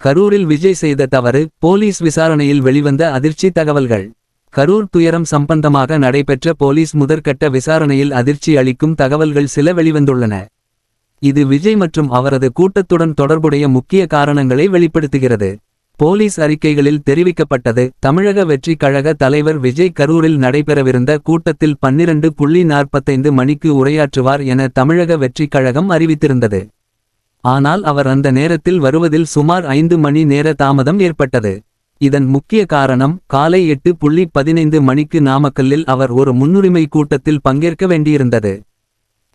கரூரில் விஜய் செய்த தவறு போலீஸ் விசாரணையில் வெளிவந்த அதிர்ச்சி தகவல்கள். கரூர் துயரம் சம்பந்தமாக நடைபெற்ற போலீஸ் முதற்கட்ட விசாரணையில் அதிர்ச்சி அளிக்கும் தகவல்கள் சில வெளிவந்துள்ளன. இது விஜய் மற்றும் அவரது கூட்டத்துடன் தொடர்புடைய முக்கிய காரணங்களை வெளிப்படுத்துகிறது. போலீஸ் அறிக்கைகளில் தெரிவிக்கப்பட்டது தமிழக வெற்றி கழக தலைவர் விஜய் கரூரில் நடைபெறவிருந்த கூட்டத்தில் பன்னிரண்டு புள்ளி நாற்பத்தைந்து மணிக்கு உரையாற்றுவார் என தமிழக வெற்றி கழகம் அறிவித்திருந்தது. ஆனால் அவர் அந்த நேரத்தில் வருவதில் சுமார் ஐந்து மணி நேர தாமதம் ஏற்பட்டது. இதன் முக்கிய காரணம் காலை எட்டு புள்ளி பதினைந்து மணிக்கு நாமக்கல்லில் அவர் ஒரு முன்னுரிமை கூட்டத்தில் பங்கேற்க வேண்டியிருந்தது.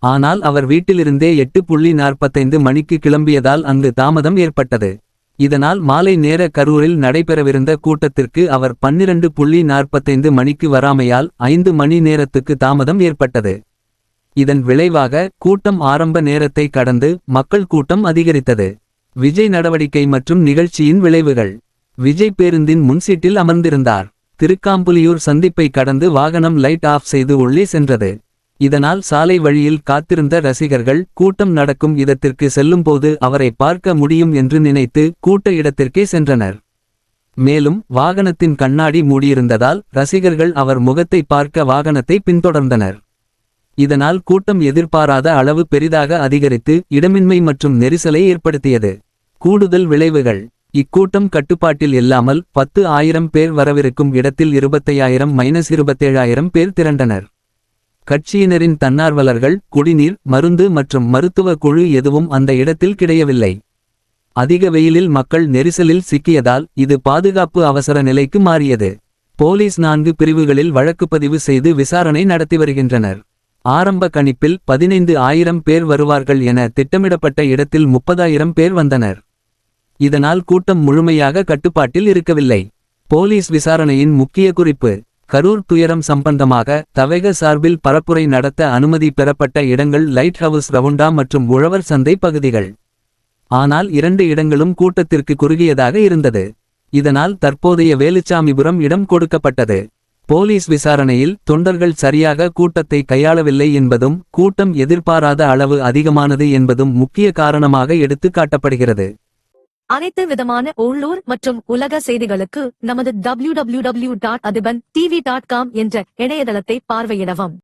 ஆனால் அவர் வீட்டிலிருந்தே எட்டு புள்ளி நாற்பத்தைந்து மணிக்கு கிளம்பியதால் அங்கு தாமதம் ஏற்பட்டது. இதனால் மாலை நேர கரூரில் நடைபெறவிருந்த கூட்டத்திற்கு அவர் பன்னிரண்டு புள்ளி நாற்பத்தைந்து மணிக்கு வராமையால் ஐந்து மணி நேரத்துக்கு தாமதம் ஏற்பட்டது. இதன் விளைவாக கூட்டம் ஆரம்ப நேரத்தை கடந்து மக்கள் கூட்டம் அதிகரித்தது. விஜய் நடவடிக்கை மற்றும் நிகழ்ச்சியின் விளைவுகள். விஜய் பேருந்தின் முன்சீட்டில் அமர்ந்திருந்தார். திருக்காம்புலியூர் சந்திப்பை கடந்து வாகனம் லைட் ஆஃப் செய்து உள்ளே சென்றது. இதனால் சாலை வழியில் காத்திருந்த ரசிகர்கள் கூட்டம் நடக்கும் இடத்திற்கு செல்லும்போது அவரை பார்க்க முடியும் என்று நினைத்து கூட்ட இடத்திற்கே சென்றனர். மேலும் வாகனத்தின் கண்ணாடி மூடியிருந்ததால் ரசிகர்கள் அவர் முகத்தை பார்க்க வாகனத்தை பின்தொடர்ந்தனர். இதனால் கூட்டம் எதிர்பாராத அளவு பெரிதாக அதிகரித்து இடமின்மை மற்றும் நெரிசலை ஏற்படுத்தியது. கூடுதல் விளைவுகள். இக்கூட்டம் கட்டுப்பாட்டில் இல்லாமல் பத்து ஆயிரம் பேர் வரவிருக்கும் இடத்தில் இருபத்தையாயிரம் மைனஸ் இருபத்தேழாயிரம் பேர் திரண்டனர். கட்சியினரின் தன்னார்வலர்கள் குடிநீர் மருந்து மற்றும் மருத்துவ குழு எதுவும் அந்த இடத்தில் கிடையவில்லை. அதிக வெயிலில் மக்கள் நெரிசலில் சிக்கியதால் இது பாதுகாப்பு அவசர நிலைக்கு மாறியது. போலீஸ் நான்கு பிரிவுகளில் வழக்குப்பதிவு செய்து விசாரணை நடத்தி வருகின்றனர். ஆரம்ப கணிப்பில் பதினைந்து ஆயிரம் பேர் வருவார்கள் என திட்டமிடப்பட்ட இடத்தில் முப்பதாயிரம் பேர் வந்தனர். இதனால் கூட்டம் முழுமையாக கட்டுப்பாட்டில் இருக்கவில்லை. போலீஸ் விசாரணையின் முக்கிய குறிப்பு கரூர் துயரம் சம்பந்தமாக தவேக சார்பில் பரப்புரை நடத்த அனுமதி பெறப்பட்ட இடங்கள் லைட் ஹவுஸ் ரவுண்டா மற்றும் உழவர் சந்தை பகுதிகள். ஆனால் இரண்டு இடங்களும் கூட்டத்திற்கு குறுகியதாக இருந்தது. இதனால் தற்போதைய வேலுச்சாமிபுரம் இடம் கொடுக்கப்பட்டது. போலீஸ் விசாரணையில் தொண்டர்கள் சரியாக கூட்டத்தை கையாளவில்லை என்பதும் கூட்டம் எதிர்பாராத அளவு அதிகமானது என்பதும் முக்கிய காரணமாக எடுத்து காட்டப்படுகிறது. அனைத்து விதமான உள்ளூர் மற்றும் உலக செய்திகளுக்கு நமது W W W dot Athiban TV dot com என்ற இணையதளத்தை பார்வையிடவும்.